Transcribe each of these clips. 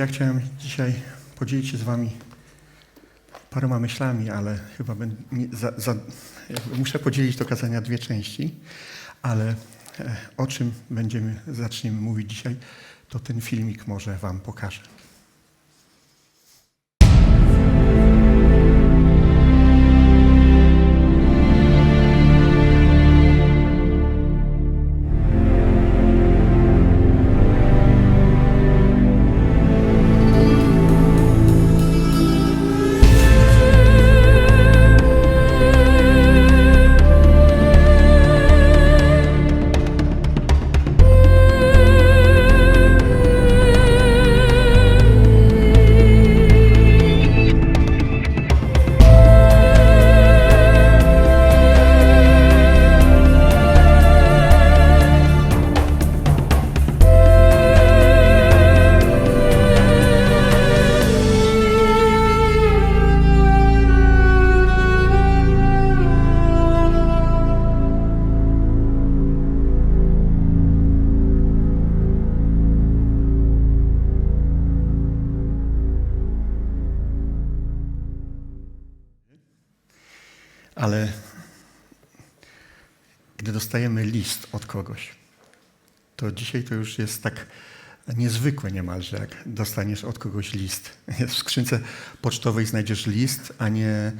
Ja chciałem dzisiaj podzielić się z wami paroma myślami, ale chyba nie, za, za, muszę podzielić to kazania dwie części, ale e, o czym będziemy, zaczniemy mówić dzisiaj, to ten filmik może wam pokażę. Ale gdy dostajemy list od kogoś, to dzisiaj to już jest tak niezwykłe niemalże, jak dostaniesz od kogoś list. W skrzynce pocztowej znajdziesz list, a nie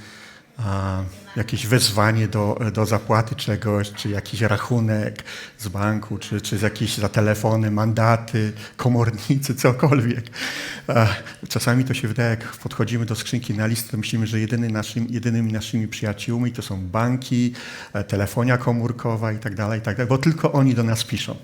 jakieś wezwanie do, do zapłaty czegoś, czy jakiś rachunek z banku, czy, czy z jakieś za telefony, mandaty, komornicy, cokolwiek. Czasami to się wydaje, jak podchodzimy do skrzynki na list, to myślimy, że jedyny naszym, jedynymi naszymi przyjaciółmi to są banki, e, telefonia komórkowa i tak dalej, i tak bo tylko oni do nas piszą.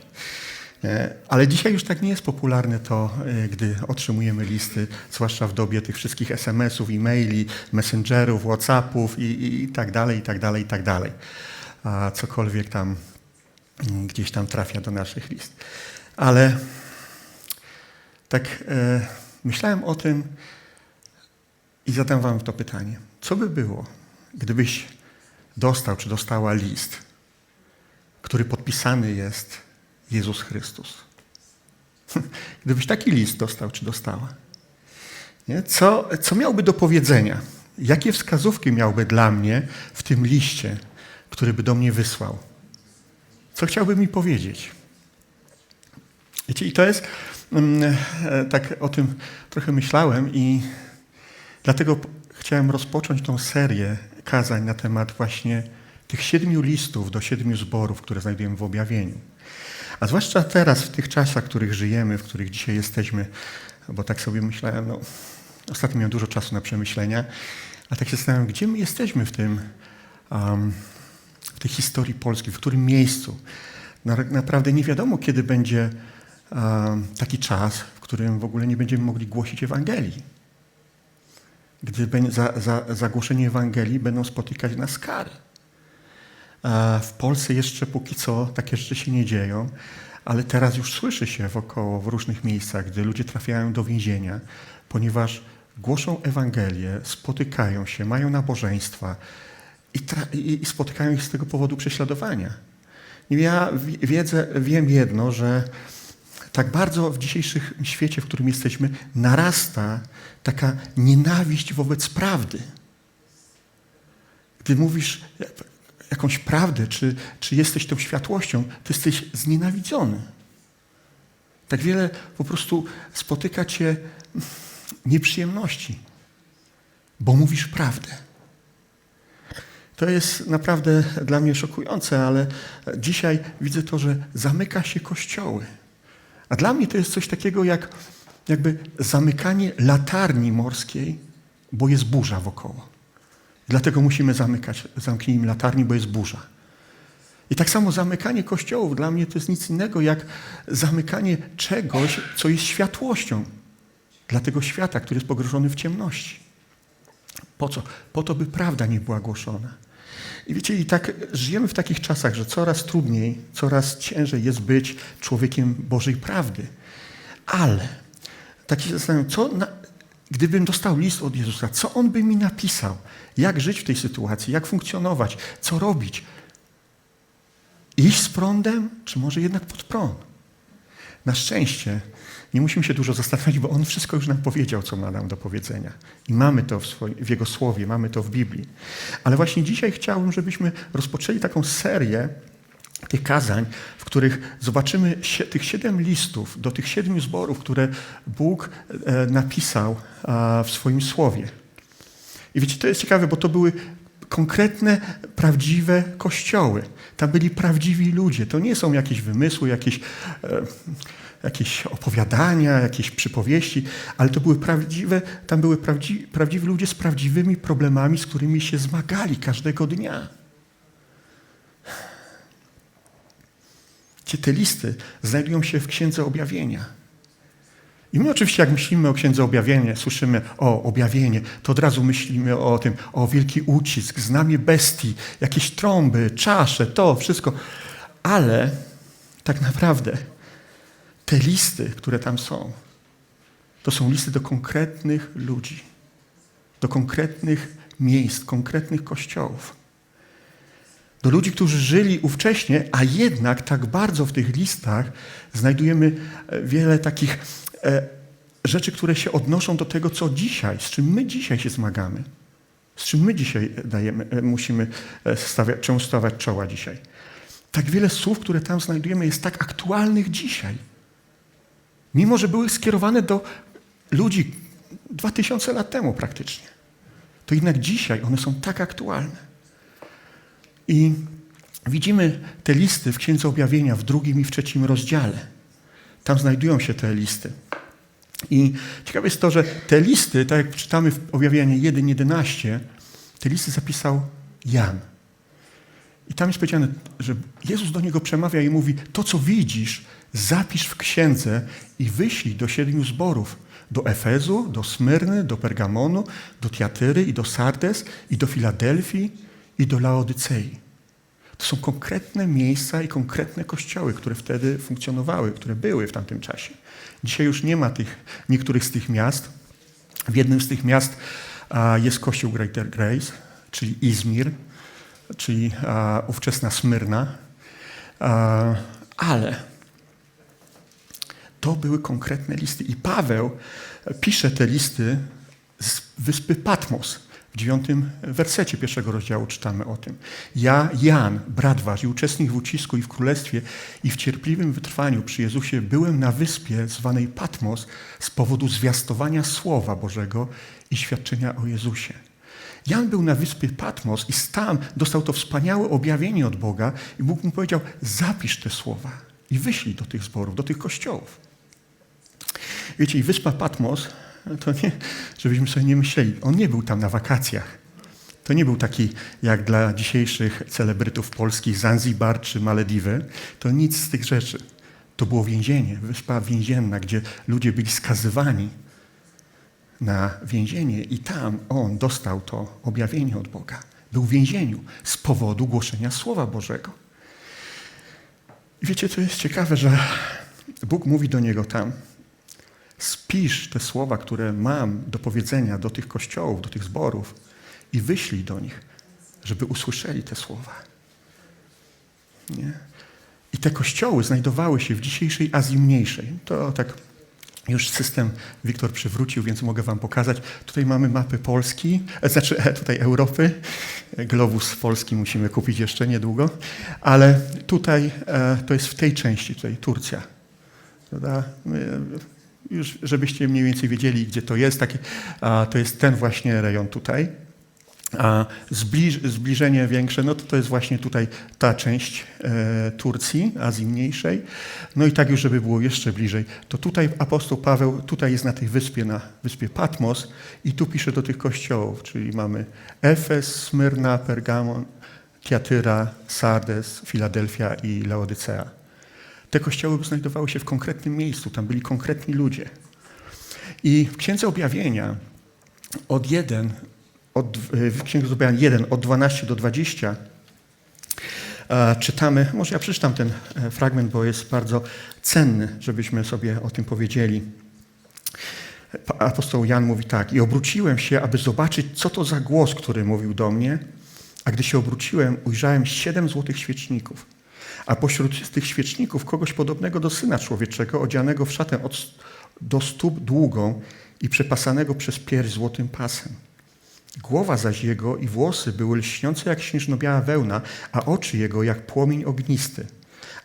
E, Ale dzisiaj już tak nie jest popularne to, e, gdy otrzymujemy listy, zwłaszcza w dobie tych wszystkich SMS-ów, e-maili, messengerów, Whatsappów i, i, i tak dalej, i tak dalej, i tak dalej. A cokolwiek tam mm, gdzieś tam trafia do naszych list. Ale tak e, myślałem o tym i zadam wam to pytanie. Co by było, gdybyś dostał czy dostała list, który podpisany jest Jezus Chrystus. Gdybyś taki list dostał czy dostała, nie? Co, co miałby do powiedzenia? Jakie wskazówki miałby dla mnie w tym liście, który by do mnie wysłał? Co chciałby mi powiedzieć? Wiecie, i to jest, mm, e, tak o tym trochę myślałem i dlatego chciałem rozpocząć tą serię kazań na temat właśnie tych siedmiu listów do siedmiu zborów, które znajdujemy w objawieniu. A zwłaszcza teraz, w tych czasach, w których żyjemy, w których dzisiaj jesteśmy, bo tak sobie myślałem, no, ostatnio miałem dużo czasu na przemyślenia, a tak się zastanawiam, gdzie my jesteśmy w tym, um, w tej historii Polski, w którym miejscu. Na, naprawdę nie wiadomo, kiedy będzie um, taki czas, w którym w ogóle nie będziemy mogli głosić Ewangelii. Gdy za, za, za głoszenie Ewangelii będą spotykać nas kary. A W Polsce jeszcze póki co takie rzeczy się nie dzieją, ale teraz już słyszy się wokoło w różnych miejscach, gdy ludzie trafiają do więzienia, ponieważ głoszą Ewangelię, spotykają się, mają nabożeństwa i, i, spotykają ich z tego powodu prześladowania. Ja wi- wiedzę, wiem jedno, że tak bardzo w dzisiejszym świecie, w którym jesteśmy, narasta taka nienawiść wobec prawdy gdy mówisz jakąś prawdę, czy, czy jesteś tą światłością, to jesteś znienawidzony. Tak wiele po prostu spotyka cię nieprzyjemności, bo mówisz prawdę. To jest naprawdę dla mnie szokujące, ale dzisiaj widzę to, że zamyka się kościoły. A dla mnie to jest coś takiego jak jakby zamykanie latarni morskiej, bo jest burza wokoło. Dlatego musimy zamykać, zamknijmy latarni, bo jest burza. I tak samo zamykanie kościołów dla mnie to jest nic innego jak zamykanie czegoś, co jest światłością dla tego świata, który jest pogrążony w ciemności. Po co? Po to, by prawda nie była głoszona. I wiecie, i tak żyjemy w takich czasach, że coraz trudniej, coraz ciężej jest być człowiekiem Bożej prawdy. Ale tak się zastanawiam, co na, gdybym dostał list od Jezusa, co On by mi napisał? Jak żyć w tej sytuacji? Jak funkcjonować? Co robić? Iść z prądem, czy może jednak pod prąd? Na szczęście nie musimy się dużo zastanawiać, bo On wszystko już nam powiedział, co ma nam do powiedzenia. I mamy to w, swoim, w Jego Słowie, mamy to w Biblii. Ale właśnie dzisiaj chciałbym, żebyśmy rozpoczęli taką serię tych kazań, w których zobaczymy tych siedem listów do tych siedmiu zborów, które Bóg e, napisał w swoim Słowie. I wiecie, to jest ciekawe, bo to były konkretne, prawdziwe kościoły. Tam byli prawdziwi ludzie. To nie są jakieś wymysły, jakieś, e, jakieś opowiadania, jakieś przypowieści, ale to były prawdziwe, tam były prawdzi, prawdziwi ludzie z prawdziwymi problemami, z którymi się zmagali każdego dnia. Gdzie te listy znajdują się w Księdze Objawienia. I my oczywiście, jak myślimy o Księdze Objawienia, słyszymy o objawienie, to od razu myślimy o tym, o wielki ucisk, znamie bestii, jakieś trąby, czasze, to wszystko. Ale tak naprawdę te listy, które tam są, to są listy do konkretnych ludzi, do konkretnych miejsc, konkretnych kościołów. Do ludzi, którzy żyli ówcześnie, a jednak tak bardzo w tych listach znajdujemy wiele takich rzeczy, które się odnoszą do tego, co dzisiaj, z czym my dzisiaj się zmagamy, z czym my dzisiaj dajemy, musimy stawiać, czemu stawiać czoła dzisiaj. Tak wiele słów, które tam znajdujemy, jest tak aktualnych dzisiaj. Mimo, że były skierowane do ludzi dwa tysiące lat temu praktycznie, to jednak dzisiaj one są tak aktualne. I widzimy te listy w Księdze Objawienia w drugim i w trzecim rozdziale. Tam znajdują się te listy. I ciekawe jest to, że te listy, tak jak czytamy w Objawieniu 1.11, te listy zapisał Jan. I tam jest powiedziane, że Jezus do niego przemawia i mówi, to co widzisz, zapisz w księdze i wyślij do siedmiu zborów. Do Efezu, do Smyrny, do Pergamonu, do Tiatyry i do Sardes i do Filadelfii i do Laodycei. To są konkretne miejsca i konkretne kościoły, które wtedy funkcjonowały, które były w tamtym czasie. Dzisiaj już nie ma tych, niektórych z tych miast. W jednym z tych miast jest kościół Greater Grace, czyli Izmir, czyli ówczesna Smyrna. Ale to były konkretne listy. I Paweł pisze te listy z wyspy Patmos. W dziewiątym wersecie pierwszego rozdziału czytamy o tym. Ja, Jan, brat wasz i uczestnik w ucisku i w królestwie i w cierpliwym wytrwaniu przy Jezusie byłem na wyspie zwanej Patmos z powodu zwiastowania Słowa Bożego i świadczenia o Jezusie. Jan był na wyspie Patmos i tam dostał to wspaniałe objawienie od Boga i Bóg mu powiedział, zapisz te słowa i wyślij do tych zborów, do tych kościołów. Wiecie, i wyspa Patmos to nie, żebyśmy sobie nie myśleli, on nie był tam na wakacjach. To nie był taki jak dla dzisiejszych celebrytów polskich Zanzibar czy Malediwy. To nic z tych rzeczy. To było więzienie, wyspa więzienna, gdzie ludzie byli skazywani na więzienie i tam on dostał to objawienie od Boga. Był w więzieniu z powodu głoszenia Słowa Bożego. I wiecie, co jest ciekawe, że Bóg mówi do niego tam, spisz te słowa, które mam do powiedzenia do tych kościołów, do tych zborów i wyślij do nich, żeby usłyszeli te słowa. Nie? I te kościoły znajdowały się w dzisiejszej Azji Mniejszej. To tak już system Wiktor przywrócił, więc mogę wam pokazać. Tutaj mamy mapy Polski, znaczy tutaj Europy. Globus Polski musimy kupić jeszcze niedługo. Ale tutaj to jest w tej części, tutaj Turcja. Już żebyście mniej więcej wiedzieli, gdzie to jest, takie, a, to jest ten właśnie rejon tutaj. Zbliż, zbliżenie większe, no to to jest właśnie tutaj ta część e, Turcji, Azji Mniejszej. No i tak już, żeby było jeszcze bliżej, to tutaj apostoł Paweł, tutaj jest na tej wyspie, na wyspie Patmos i tu pisze do tych kościołów, czyli mamy Efes, Smyrna, Pergamon, Tiatyra, Sardes, Filadelfia i Laodycea. Te kościoły znajdowały się w konkretnym miejscu, tam byli konkretni ludzie. I w Księdze Objawienia od 1, od, w Księdze Objawienia 1, od 12 do 20 czytamy, może ja przeczytam ten fragment, bo jest bardzo cenny, żebyśmy sobie o tym powiedzieli. Apostoł Jan mówi tak, i obróciłem się, aby zobaczyć, co to za głos, który mówił do mnie, a gdy się obróciłem, ujrzałem siedem złotych świeczników a pośród tych świeczników kogoś podobnego do Syna Człowieczego, odzianego w szatę od, do stóp długą i przepasanego przez pierś złotym pasem. Głowa zaś jego i włosy były lśniące jak śnieżno-biała wełna, a oczy jego jak płomień ognisty.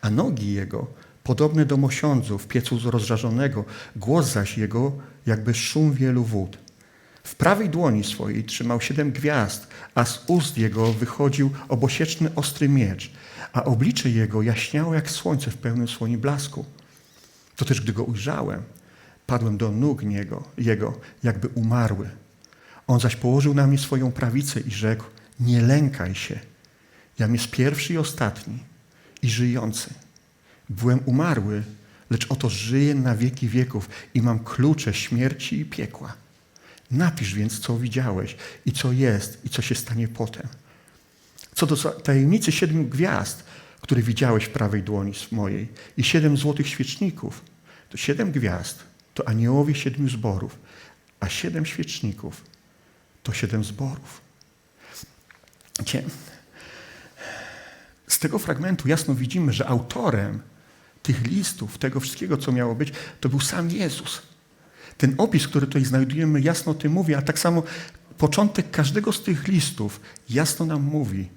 A nogi jego podobne do mosiądzu w piecu rozżarzonego, głos zaś jego jakby szum wielu wód. W prawej dłoni swojej trzymał siedem gwiazd, a z ust jego wychodził obosieczny ostry miecz, a oblicze jego jaśniało jak słońce w pełnym słoni blasku. To też, gdy go ujrzałem, padłem do nóg niego, jego, jakby umarły. On zaś położył na mnie swoją prawicę i rzekł, nie lękaj się, jam jest pierwszy i ostatni i żyjący. Byłem umarły, lecz oto żyję na wieki wieków i mam klucze śmierci i piekła. Napisz więc, co widziałeś i co jest i co się stanie potem. Co do tajemnicy siedmiu gwiazd, które widziałeś w prawej dłoni mojej i siedem złotych świeczników, to siedem gwiazd to aniołowie siedmiu zborów, a siedem świeczników to siedem zborów. Z tego fragmentu jasno widzimy, że autorem tych listów, tego wszystkiego, co miało być, to był sam Jezus. Ten opis, który tutaj znajdujemy, jasno o tym mówi, a tak samo początek każdego z tych listów jasno nam mówi,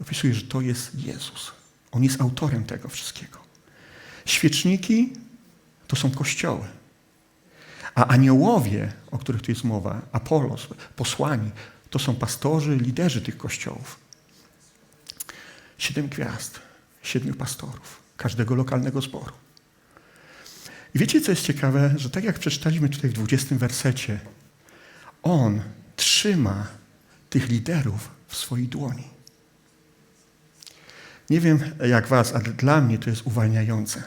opisuje, że to jest Jezus. On jest autorem tego wszystkiego. Świeczniki to są kościoły. A aniołowie, o których tu jest mowa, Apolos, posłani, to są pastorzy, liderzy tych kościołów. Siedem gwiazd, siedmiu pastorów, każdego lokalnego zboru. Wiecie, co jest ciekawe? Że tak jak przeczytaliśmy tutaj w 20 wersecie, on trzyma tych liderów w swojej dłoni. Nie wiem jak was, ale dla mnie to jest uwalniające.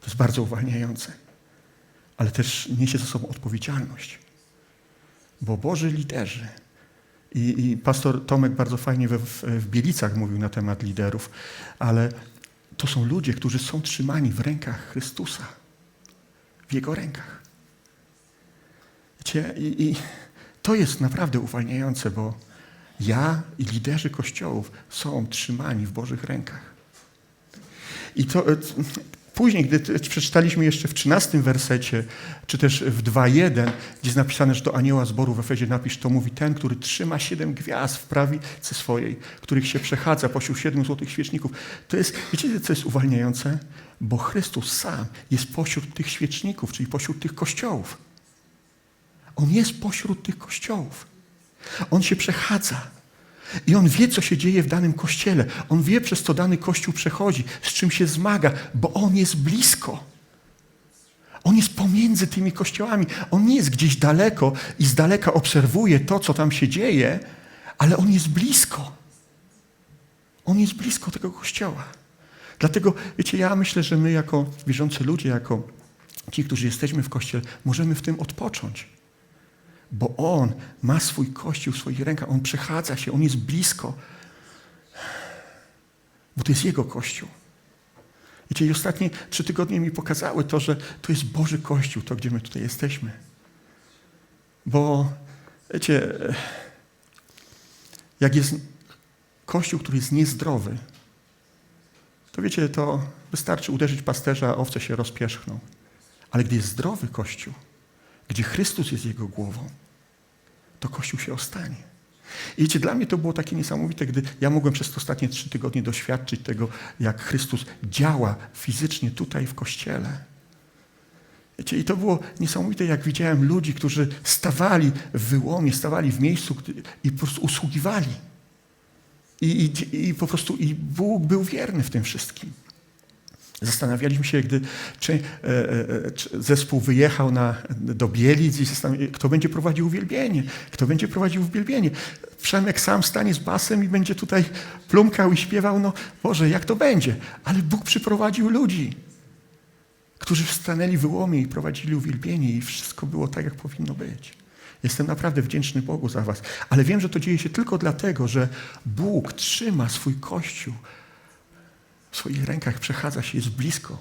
To jest bardzo uwalniające. Ale też niesie ze sobą odpowiedzialność. Bo Boży liderzy, i, i pastor Tomek bardzo fajnie w, w Bielicach mówił na temat liderów, ale to są ludzie, którzy są trzymani w rękach Chrystusa. W Jego rękach. I, i to jest naprawdę uwalniające, bo ja i liderzy kościołów są trzymani w Bożych rękach. I to, Później, gdy przeczytaliśmy jeszcze w 13 wersecie, czy też w 2.1, gdzie jest napisane, że do anioła zboru w Efezie napisz, to mówi ten, który trzyma siedem gwiazd w prawicy swojej, których się przechadza pośród siedmiu złotych świeczników. To jest, wiecie, co jest uwalniające? Bo Chrystus sam jest pośród tych świeczników, czyli pośród tych kościołów. On jest pośród tych kościołów. On się przechadza. I on wie, co się dzieje w danym kościele. On wie, przez co dany kościół przechodzi, z czym się zmaga, bo on jest blisko. On jest pomiędzy tymi kościołami. On nie jest gdzieś daleko i z daleka obserwuje to, co tam się dzieje, ale on jest blisko. On jest blisko tego kościoła. Dlatego, wiecie, ja myślę, że my jako wierzący ludzie, jako ci, którzy jesteśmy w kościele, możemy w tym odpocząć bo On ma swój Kościół w swoich rękach. On przechadza się, On jest blisko, bo to jest Jego Kościół. Wiecie, i ostatnie trzy tygodnie mi pokazały to, że to jest Boży Kościół, to gdzie my tutaj jesteśmy. Bo, wiecie, jak jest Kościół, który jest niezdrowy, to wiecie, to wystarczy uderzyć pasterza, a owce się rozpierzchną. Ale gdy jest zdrowy Kościół, gdzie Chrystus jest jego głową, to Kościół się ostanie. I wiecie, dla mnie to było takie niesamowite, gdy ja mogłem przez te ostatnie trzy tygodnie doświadczyć tego, jak Chrystus działa fizycznie tutaj w Kościele. Wiecie, I to było niesamowite, jak widziałem ludzi, którzy stawali w wyłomie, stawali w miejscu i po prostu usługiwali. I, i, I po prostu i Bóg był wierny w tym wszystkim. Zastanawialiśmy się, gdy czy, e, e, zespół wyjechał na, do Bielic i kto będzie prowadził uwielbienie, kto będzie prowadził uwielbienie. Przemek sam stanie z basem i będzie tutaj plumkał i śpiewał, no Boże, jak to będzie? Ale Bóg przyprowadził ludzi, którzy stanęli w łomie i prowadzili uwielbienie i wszystko było tak, jak powinno być. Jestem naprawdę wdzięczny Bogu za was. Ale wiem, że to dzieje się tylko dlatego, że Bóg trzyma swój Kościół w swoich rękach przechadza się, jest blisko,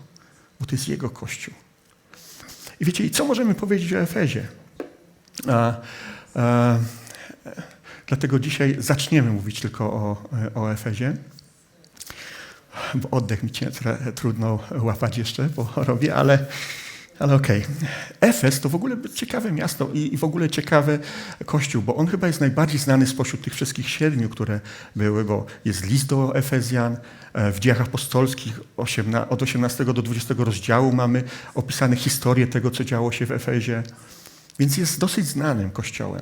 bo to jest Jego Kościół. I wiecie, i co możemy powiedzieć o Efezie? A, a, dlatego dzisiaj zaczniemy mówić tylko o, o Efezie. bo oddech mi cię trudno łapać jeszcze, bo robię, ale, ale okej. Efes to w ogóle ciekawe miasto i, w ogóle ciekawy kościół, bo on chyba jest najbardziej znany spośród tych wszystkich siedmiu, które były, bo jest list do Efezjan, e, w dziejach apostolskich od 18 do 20 rozdziału mamy opisane historię tego, co działo się w Efezie, więc jest dosyć znanym kościołem.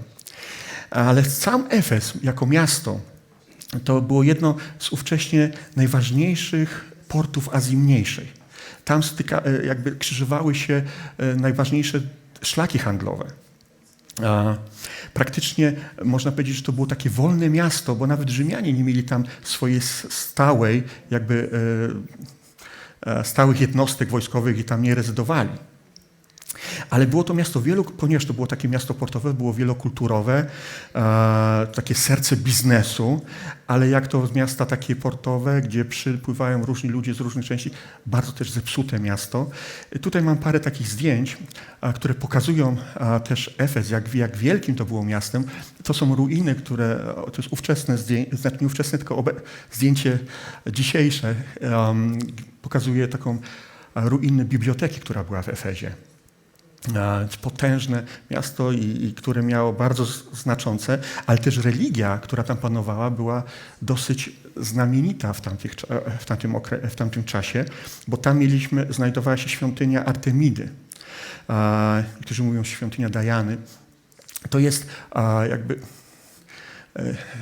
Ale sam Efes jako miasto to było jedno z ówcześnie najważniejszych portów Azji Mniejszej. Tam styka, e, jakby krzyżowały się e, najważniejsze szlaki handlowe. Praktycznie można powiedzieć, że to było takie wolne miasto, bo nawet Rzymianie nie mieli tam swojej stałej, jakby e, stałych jednostek wojskowych i tam nie rezydowali. Ale było to miasto wielu, ponieważ to było takie miasto portowe, było wielokulturowe, e, takie serce biznesu, ale jak to miasta takie portowe, gdzie przypływają różni ludzie z różnych części, bardzo też zepsute miasto. Tutaj mam parę takich zdjęć, a, które pokazują a, też Efes, jak, jak wielkim to było miastem. To są ruiny, które, o, to jest ówczesne zdjęcie, znaczy nie ówczesne, tylko zdjęcie dzisiejsze, em, pokazuje taką a, ruinę biblioteki, która była w Efezie. Potężne miasto, i, i które miało bardzo znaczące, ale też religia, która tam panowała, była dosyć znamienita w, tamtych, w, tamtym, okre, w tamtym czasie, bo tam mieliśmy, znajdowała się świątynia Artemidy. Niektórzy mówią świątynia Dajany. To jest jakby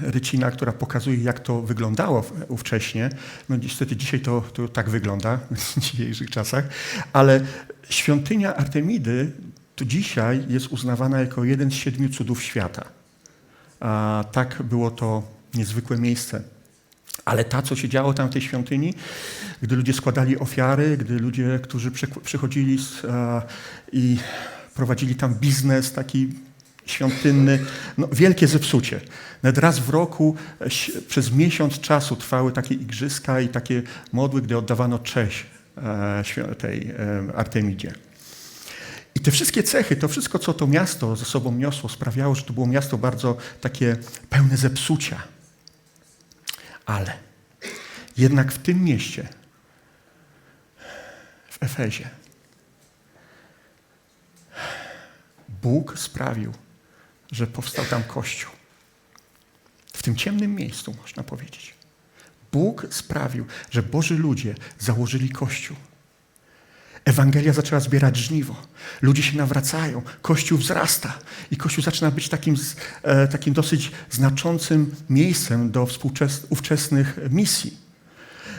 rycina, która pokazuje, jak to wyglądało w- ówcześnie. No niestety dzisiaj to, to tak wygląda w dzisiejszych czasach, ale świątynia Artemidy to dzisiaj jest uznawana jako jeden z siedmiu cudów świata. A tak było to niezwykłe miejsce. Ale ta, co się działo tam w tej świątyni, gdy ludzie składali ofiary, gdy ludzie, którzy przychodzili z, a, i prowadzili tam biznes taki świątynny, no, wielkie zepsucie. Nawet raz w roku e, przez miesiąc czasu trwały takie igrzyska i takie modły, gdy oddawano cześć e, tej e, Artemidzie. I te wszystkie cechy, to wszystko, co to miasto ze sobą niosło, sprawiało, że to było miasto bardzo takie pełne zepsucia. Ale jednak w tym mieście, w Efezie, Bóg sprawił, że powstał tam Kościół. W tym ciemnym miejscu, można powiedzieć. Bóg sprawił, że Boży ludzie założyli Kościół. Ewangelia zaczęła zbierać żniwo. Ludzie się nawracają, Kościół wzrasta i Kościół zaczyna być takim, e, takim dosyć znaczącym miejscem do współczes- ówczesnych misji.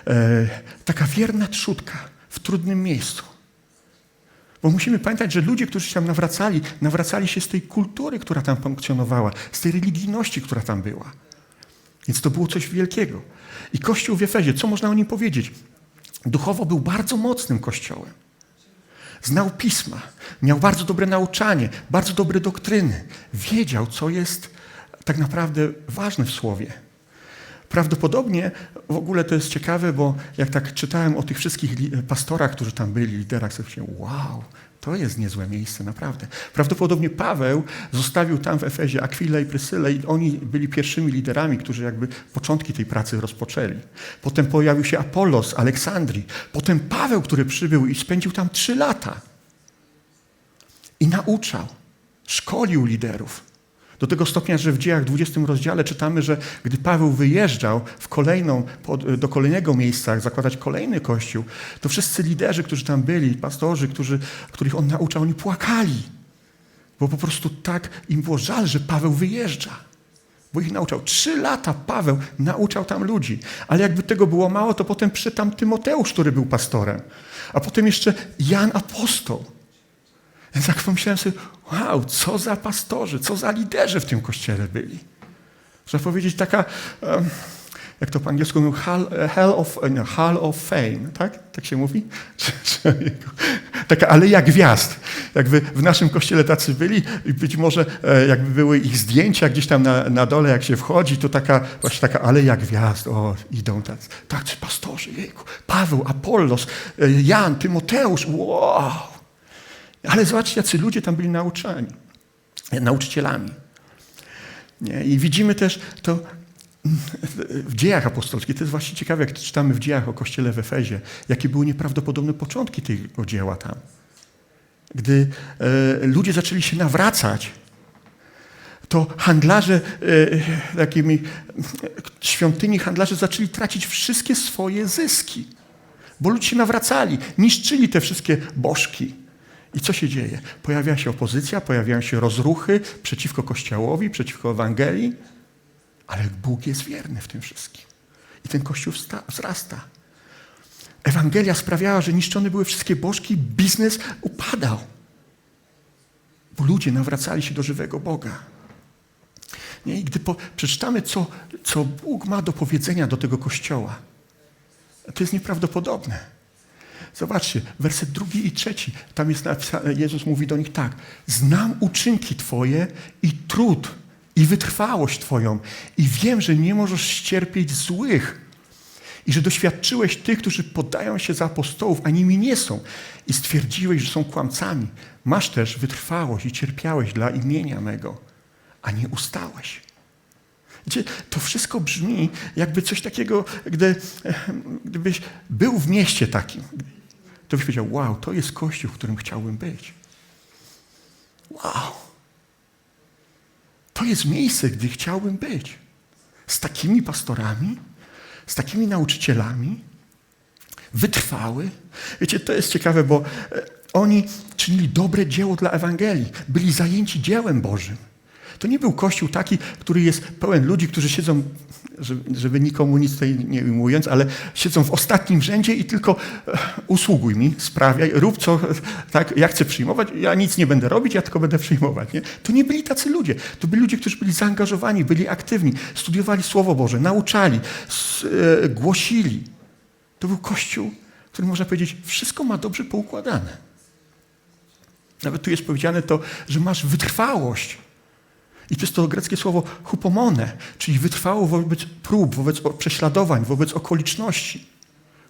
E, taka wierna trzutka w trudnym miejscu. Bo musimy pamiętać, że ludzie, którzy się tam nawracali, nawracali się z tej kultury, która tam funkcjonowała, z tej religijności, która tam była. Więc to było coś wielkiego. I Kościół w Efezie, co można o nim powiedzieć? Duchowo był bardzo mocnym kościołem. Znał pisma, miał bardzo dobre nauczanie, bardzo dobre doktryny. Wiedział, co jest tak naprawdę ważne w słowie. Prawdopodobnie w ogóle to jest ciekawe, bo jak tak czytałem o tych wszystkich pastorach, którzy tam byli, liderach, sobie myślałem, wow, to jest niezłe miejsce, naprawdę. Prawdopodobnie Paweł zostawił tam w Efezie Akwilę i Prysylę i oni byli pierwszymi liderami, którzy jakby początki tej pracy rozpoczęli. Potem pojawił się Apollos z Aleksandrii. Potem Paweł, który przybył i spędził tam trzy lata. I nauczał, szkolił liderów. Do tego stopnia, że w dziejach 20 rozdziale czytamy, że gdy Paweł wyjeżdżał w kolejną, do kolejnego miejsca, zakładać kolejny kościół, to wszyscy liderzy, którzy tam byli, pastorzy, którzy, których on nauczał, oni płakali. Bo po prostu tak im było żal, że Paweł wyjeżdża. Bo ich nauczał. Trzy lata Paweł nauczał tam ludzi. Ale jakby tego było mało, to potem przyszedł tam Tymoteusz, który był pastorem. A potem jeszcze Jan Apostoł. Więc jak pomyślałem sobie, wow, co za pastorzy, co za liderzy w tym kościele byli. Trzeba powiedzieć taka, jak to po angielsku mówią, hall, hall, of, nie, hall of fame, tak? Tak się mówi? Taka aleja gwiazd. Jakby w naszym kościele tacy byli i być może e, jakby były ich zdjęcia gdzieś tam na, na dole, jak się wchodzi, to taka właśnie taka aleja gwiazd. O, idą tacy, tacy pastorzy, jejku. Paweł, Apollos, e, Jan, Tymoteusz, wow. Ale zobaczcie, jacy ludzie tam byli nauczani, nauczycielami. Nie? I widzimy też to, w dziejach apostolskich, to jest właśnie ciekawe, jak czytamy w dziejach o kościele w Efezie, jakie były nieprawdopodobne początki tego dzieła tam. Gdy e, ludzie zaczęli się nawracać, to handlarze, e, takimi świątyni handlarze zaczęli tracić wszystkie swoje zyski, bo ludzie się nawracali, niszczyli te wszystkie bożki. I co się dzieje? Pojawia się opozycja, pojawiają się rozruchy przeciwko Kościołowi, przeciwko Ewangelii, ale Bóg jest wierny w tym wszystkim. I ten Kościół wzrasta. Ewangelia sprawiała, że niszczone były wszystkie bożki, biznes upadał. Bo ludzie nawracali się do żywego Boga. Nie? I gdy po, przeczytamy, co, co Bóg ma do powiedzenia do tego Kościoła, to jest nieprawdopodobne. Zobaczcie, werset drugi i trzeci. Tam jest napisane, Jezus mówi do nich tak. Znam uczynki Twoje i trud i wytrwałość Twoją i wiem, że nie możesz ścierpieć złych i że doświadczyłeś tych, którzy podają się za apostołów, a nimi nie są i stwierdziłeś, że są kłamcami. Masz też wytrwałość i cierpiałeś dla imienia mego, a nie ustałeś. To wszystko brzmi jakby coś takiego, gdy, gdybyś był w mieście takim, to byś powiedział, wow, to jest kościół, w którym chciałbym być. Wow. To jest miejsce, gdzie chciałbym być. Z takimi pastorami, z takimi nauczycielami, wytrwały. Wiecie, to jest ciekawe, bo e, oni czynili dobre dzieło dla Ewangelii, byli zajęci dziełem Bożym. To nie był kościół taki, który jest pełen ludzi, którzy siedzą, żeby nikomu nic tutaj nie mówiąc, ale siedzą w ostatnim rzędzie i tylko e, usługuj mi, sprawiaj, rób co, tak, ja chcę przyjmować, ja nic nie będę robić, ja tylko będę przyjmować. Nie? To nie byli tacy ludzie. To byli ludzie, którzy byli zaangażowani, byli aktywni, studiowali Słowo Boże, nauczali, e, głosili. To był kościół, który można powiedzieć, wszystko ma dobrze poukładane. Nawet tu jest powiedziane to, że masz wytrwałość i jest to greckie słowo hupomone, czyli wytrwało wobec prób, wobec prześladowań, wobec okoliczności.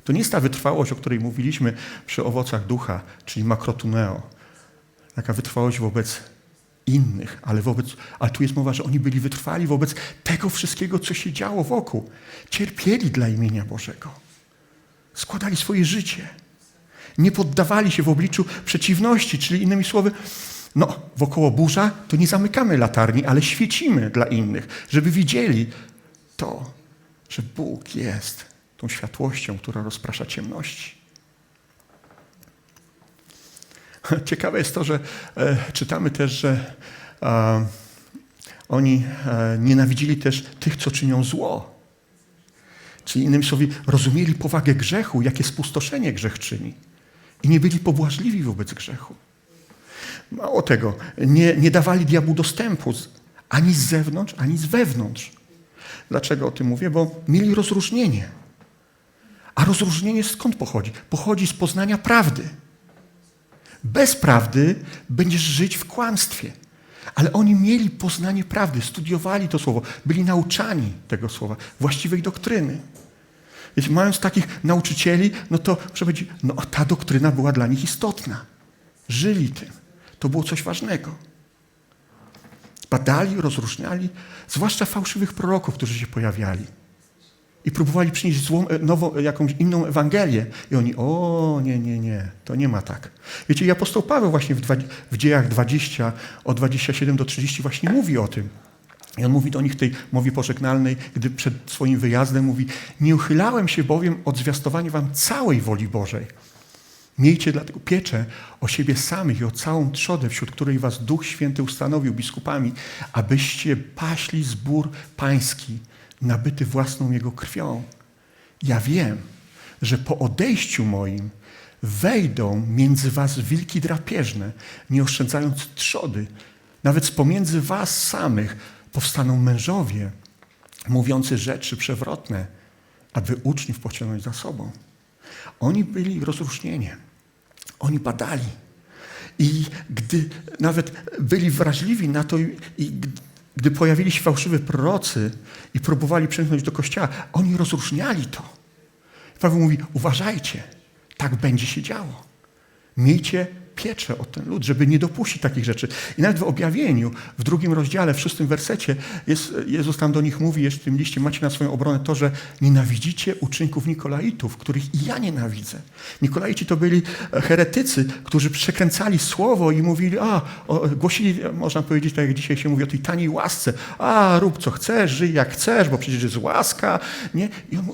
To nie jest ta wytrwałość, o której mówiliśmy przy owocach ducha, czyli makrotuneo. Taka wytrwałość wobec innych, ale, wobec, ale tu jest mowa, że oni byli wytrwali wobec tego wszystkiego, co się działo wokół. Cierpieli dla imienia Bożego. Składali swoje życie. Nie poddawali się w obliczu przeciwności, czyli innymi słowy, no, wokoło burza, to nie zamykamy latarni, ale świecimy dla innych, żeby widzieli to, że Bóg jest tą światłością, która rozprasza ciemności. Ciekawe jest to, że e, czytamy też, że e, oni e, nienawidzili też tych, co czynią zło. Czyli innymi słowy, rozumieli powagę grzechu, jakie spustoszenie grzech czyni. I nie byli pobłażliwi wobec grzechu. Mało tego, nie, nie dawali diabłu dostępu ani z zewnątrz, ani z wewnątrz. Dlaczego o tym mówię? Bo mieli rozróżnienie. A rozróżnienie skąd pochodzi? Pochodzi z poznania prawdy. Bez prawdy będziesz żyć w kłamstwie. Ale oni mieli poznanie prawdy, studiowali to słowo, byli nauczani tego słowa, właściwej doktryny. Więc mając takich nauczycieli, no to muszę no ta doktryna była dla nich istotna. Żyli tym. To było coś ważnego. Badali, rozróżniali, zwłaszcza fałszywych proroków, którzy się pojawiali. I próbowali przynieść złą, e, nową, e, jakąś inną Ewangelię. I oni, o nie, nie, nie, to nie ma tak. Wiecie, i apostoł Paweł właśnie w, dwa, w dziejach 20, od 27 do 30 właśnie mówi o tym. I on mówi do nich tej mowie pożegnalnej, gdy przed swoim wyjazdem mówi, nie uchylałem się bowiem od zwiastowania wam całej woli Bożej, Miejcie dlatego pieczę o siebie samych i o całą trzodę, wśród której was Duch Święty ustanowił biskupami, abyście paśli zbór pański, nabyty własną Jego krwią. Ja wiem, że po odejściu moim wejdą między was wilki drapieżne, nie oszczędzając trzody. Nawet z pomiędzy was samych powstaną mężowie, mówiący rzeczy przewrotne, aby uczniów pociągnąć za sobą. Oni byli rozróżnieniem. Oni badali. I gdy nawet byli wrażliwi na to, i gdy pojawili się fałszywi prorocy i próbowali przemknąć do kościoła, oni rozróżniali to. Paweł mówi: uważajcie, tak będzie się działo. Miejcie pieczę o ten lud, żeby nie dopuścić takich rzeczy. I nawet w objawieniu, w drugim rozdziale, w szóstym wersecie, jest, Jezus tam do nich mówi, jeszcze w tym liście, macie na swoją obronę to, że nienawidzicie uczynków Nikolaitów, których i ja nienawidzę. Nikolaici to byli heretycy, którzy przekręcali słowo i mówili, a, o, głosili, można powiedzieć, tak jak dzisiaj się mówi, o tej taniej łasce. A, rób co chcesz, żyj jak chcesz, bo przecież jest łaska. Nie? I, on,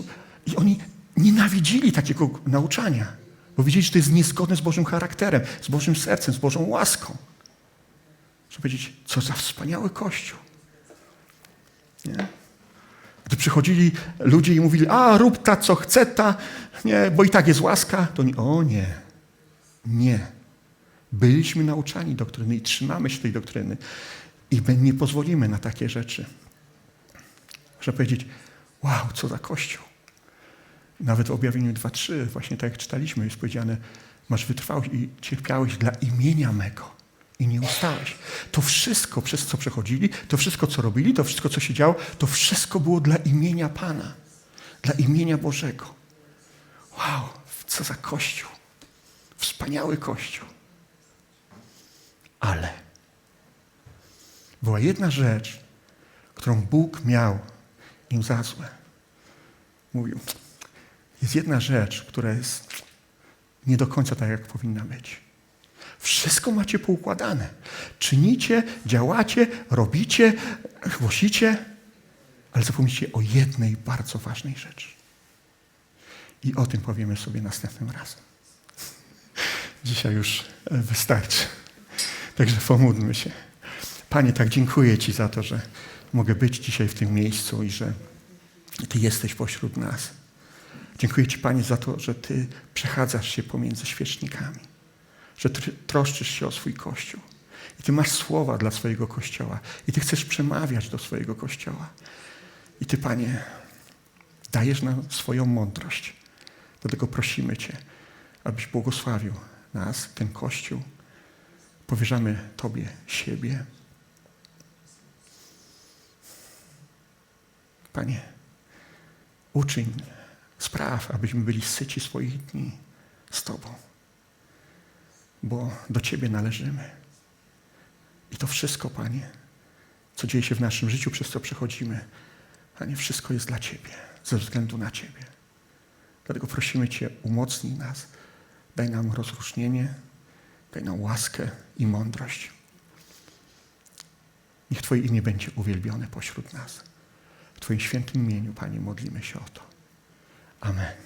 I oni nienawidzili takiego nauczania, bo widzieli, że to jest niezgodne z Bożym charakterem, z Bożym sercem, z Bożą łaską. Żeby powiedzieć, co za wspaniały Kościół. Nie? Gdy przychodzili ludzie i mówili, a rób ta, co chce ta, nie, bo i tak jest łaska, to oni, o nie, nie. Byliśmy nauczani doktryny i trzymamy się tej doktryny i nie pozwolimy na takie rzeczy. Można powiedzieć, wow, co za Kościół. Nawet w objawieniu 2.3, właśnie tak jak czytaliśmy, jest powiedziane, masz wytrwałość i cierpiałeś dla imienia mego i nie ustałeś. To wszystko, przez co przechodzili, to wszystko, co robili, to wszystko, co się działo, to wszystko było dla imienia Pana, dla imienia Bożego. Wow, co za Kościół. Wspaniały Kościół. Ale była jedna rzecz, którą Bóg miał im za złe. Mówił, jest jedna rzecz, która jest nie do końca tak, jak powinna być. Wszystko macie poukładane. Czynicie, działacie, robicie, głosicie, ale zapomnicie o jednej bardzo ważnej rzeczy. I o tym powiemy sobie następnym razem. Dzisiaj już wystarczy. Także pomódlmy się. Panie, tak dziękuję Ci za to, że mogę być dzisiaj w tym miejscu i że Ty jesteś pośród nas. Dziękuję Ci, Panie, za to, że Ty przechadzasz się pomiędzy świecznikami, że Ty troszczysz się o swój Kościół. I Ty masz słowa dla swojego Kościoła. I Ty chcesz przemawiać do swojego Kościoła. I Ty, Panie, dajesz nam swoją mądrość. Dlatego prosimy Cię, abyś błogosławił nas, ten Kościół. Powierzamy Tobie siebie. Panie, uczyń spraw, abyśmy byli syci swoich dni z Tobą, bo do Ciebie należymy. I to wszystko, Panie, co dzieje się w naszym życiu, przez co przechodzimy, Panie, wszystko jest dla Ciebie, ze względu na Ciebie. Dlatego prosimy Cię, umocnij nas, daj nam rozróżnienie, daj nam łaskę i mądrość. Niech Twoje imię będzie uwielbione pośród nas. W Twoim świętym imieniu, Panie, modlimy się o to. Amen.